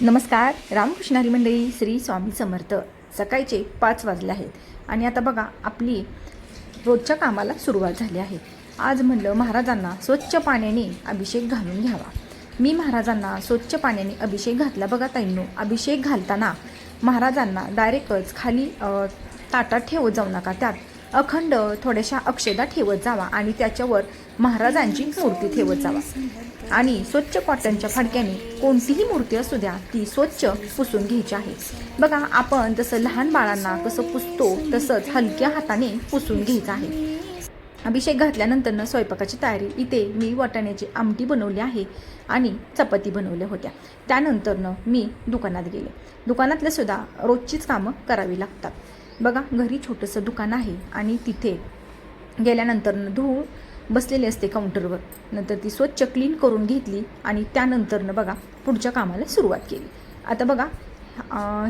नमस्कार रामकृष्णारी मंडळी श्री स्वामी समर्थ. सकाळचे पाच वाजले आहेत आणि आता बघा आपली रोजच्या कामाला सुरुवात झाली आहे. आज म्हणलं महाराजांना स्वच्छ पाण्याने अभिषेक घालून घ्यावा. मी महाराजांना स्वच्छ पाण्याने अभिषेक घातला. बघा ताईंनो अभिषेक घालताना महाराजांना डायरेक्टच खाली ताटात ठेवत जाऊ नका. त्यात अखंड थोड्याशा अक्षदा ठेवत जावा आणि त्याच्यावर महाराजांची मूर्ती ठेवत जावा. आणि स्वच्छ कॉटनच्या फडक्याने कोणतीही मूर्ती असू द्या ती स्वच्छ पुसून घ्यायची आहे. बघा आपण जसं लहान बाळांना कसं पुसतो तसंच हलक्या हाताने पुसून घ्यायचं आहे. अभिषेक घातल्यानंतरनं स्वयंपाकाची तयारी. इथे मी वाटाण्याची आमटी बनवली आहे आणि चपाती बनवल्या होत्या. त्यानंतरनं मी दुकानात गेले. दुकानातल्या सुद्धा रोजचीच कामं करावी लागतात. बघा घरी छोटंसं दुकान आहे आणि तिथे गेल्यानंतरनं धूळ बसलेली असते काउंटरवर नंतर ती स्वच्छ क्लीन करून घेतली आणि त्यानंतरनं बघा पुढच्या कामाला सुरुवात केली. आता बघा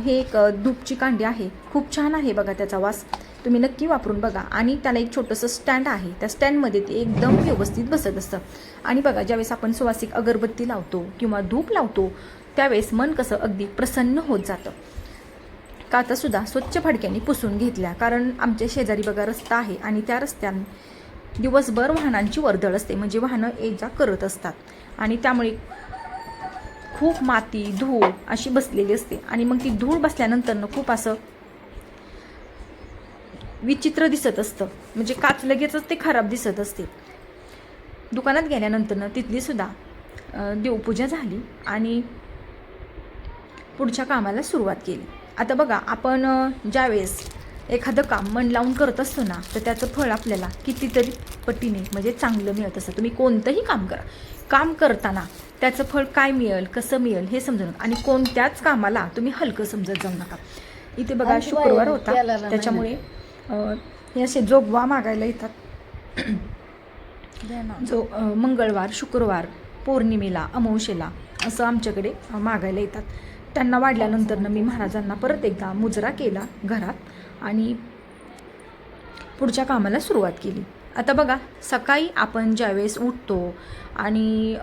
हे एक धूपची कांडी आहे. खूप छान आहे बघा त्याचा वास. तुम्ही नक्की वापरून बघा. आणि त्याला एक छोटंसं स्टँड आहे. त्या स्टँडमध्ये ते एकदम व्यवस्थित बसत असतं. आणि बघा ज्यावेळेस आपण सुवासिक अगरबत्ती लावतो किंवा धूप लावतो त्यावेळेस मन कसं अगदी प्रसन्न होत जातं. कातासुद्धा स्वच्छ फडक्याने पुसून घेतल्या. कारण आमच्या शेजारी बघा रस्ता आहे आणि त्या रस्त्याने दिवसभर वाहनांची वर्दळ असते. म्हणजे वाहनं ये जा करत असतात. आणि त्यामुळे खूप माती धूळ अशी बसलेली असते. आणि मग ती धूळ बसल्यानंतरनं खूप असं विचित्र दिसत असतं. म्हणजे काच लगेचच ते खराब दिसत असते. दुकानात गेल्यानंतरनं तिथली सुद्धा देवपूजा झाली आणि पुढच्या कामाला सुरुवात केली. आता बघा आपण ज्यावेळेस एखादं काम मन लावून करत असतो ना तर त्याचं फळ आपल्याला कितीतरी पटीने म्हणजे चांगलं मिळत असतं. तुम्ही कोणतंही काम करा. काम करताना त्याचं फळ काय मिळेल कसं मिळेल हे समजू नका. आणि कोणत्याच कामाला तुम्ही हलकं समजत जाऊ नका. इथे बघा शुक्रवार होता. त्याच्यामुळे हे असे जोगवा मागायला येतात. जो मंगळवार शुक्रवार पौर्णिमेला अमावशेला असं आमच्याकडे मागायला येतात. त्यांना वाढल्यानंतरनं मी महाराजांना परत एकदा मुजरा केला घरात आणि पुढच्या कामाला सुरुवात केली. आता बघा सकाळी आपण ज्यावेळेस उठतो आणि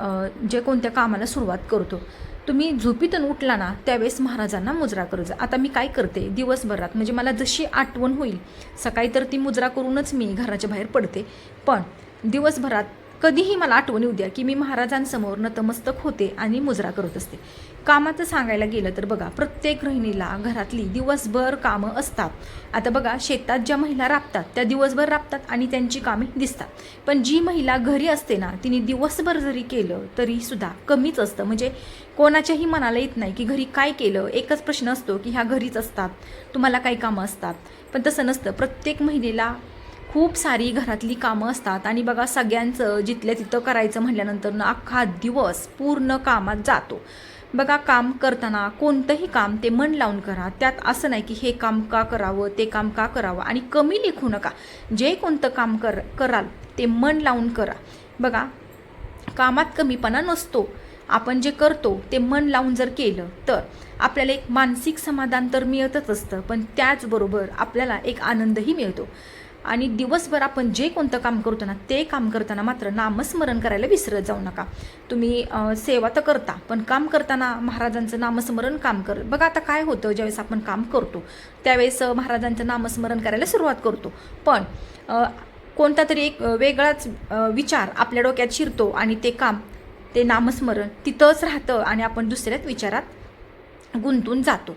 जे कोणत्या कामाला सुरुवात करतो तुम्ही झोपीतून उठला ना त्यावेळेस महाराजांना मुजरा करू जा. आता मी काय करते? दिवसभरात म्हणजे मला जशी आठवण होईल सकाळी तर ती मुजरा करूनच मी घराच्या बाहेर पडते. पण दिवसभरात कधीही मला आठवण येऊ द्या की मी महाराजांसमोर नतमस्तक होते आणि मुजरा करत असते. कामाचं सांगायला गेलं तर बघा प्रत्येक गृहिणीला घरातली दिवसभर कामं असतात. आता बघा शेतात ज्या महिला राबतात त्या दिवसभर राबतात आणि त्यांची कामे दिसतात. पण जी महिला घरी असते ना तिने दिवसभर जरी केलं तरीसुद्धा कमीच असतं. म्हणजे कोणाच्याही मनाला येत नाही की घरी काय केलं. एकच प्रश्न असतो की ह्या घरीच असतात. तुम्हाला काही कामं असतात. पण तसं नसतं. प्रत्येक महिलेला खूप सारी घरातली कामं असतात. आणि बघा सगळ्यांचं जिथल्या तिथं करायचं म्हटल्यानंतर ना अख्खा दिवस पूर्ण कामात जातो. बघा काम करताना कोणतंही काम ते मन लावून करा. त्यात असं नाही की हे काम का करावं ते काम का करावं. आणि कमी लिखू नका. जे कोणतं काम कर कराल ते मन लावून करा. बघा कामात कमीपणा नसतो. आपण जे करतो ते मन लावून जर केलं तर आपल्याला एक मानसिक समाधान तर मिळतच असतं. पण त्याचबरोबर आपल्याला एक आनंदही मिळतो. आणि दिवसभर आपण जे कोणतं काम करतो ना ते काम करताना मात्र नामस्मरण करायला विसरत जाऊ नका. तुम्ही सेवा तर करता पण काम करताना महाराजांचं नामस्मरण काम कर. बघा आता काय होतं ज्यावेळेस आपण काम करतो त्यावेळेस महाराजांचं नामस्मरण करायला सुरुवात करतो. पण कोणता तरी एक वेगळाच विचार आपल्या डोक्यात शिरतो आणि ते काम ते नामस्मरण तिथंच राहतं आणि आपण दुसऱ्याच विचारात गुंतून जातो.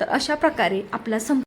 तर अशा प्रकारे आपला संप